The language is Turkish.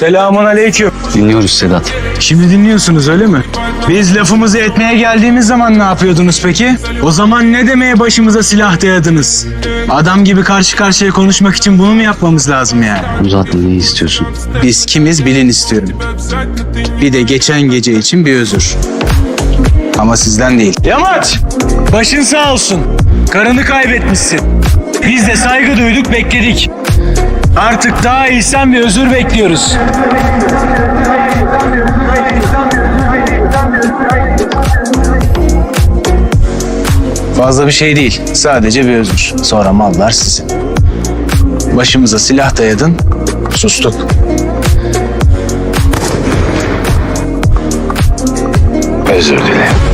Selamun aleyküm. Dinliyoruz Sedat. Şimdi dinliyorsunuz öyle mi? Biz lafımızı etmeye geldiğimiz zaman ne yapıyordunuz peki? O zaman ne demeye başımıza silah dayadınız? Adam gibi karşı karşıya konuşmak için bunu mu yapmamız lazım yani? Uzatma ne istiyorsun? Biz kimiz bilin istiyorum. Bir de geçen gece için bir özür. Ama sizden değil. Yamaç! Başın sağ olsun. Karını kaybetmişsin. Biz de saygı duyduk bekledik. Artık daha iyisen bir özür bekliyoruz. Fazla bir şey değil. Sadece bir özür. Sonra mallar sizin. Başımıza silah dayadın. Sustuk. Özür dilerim.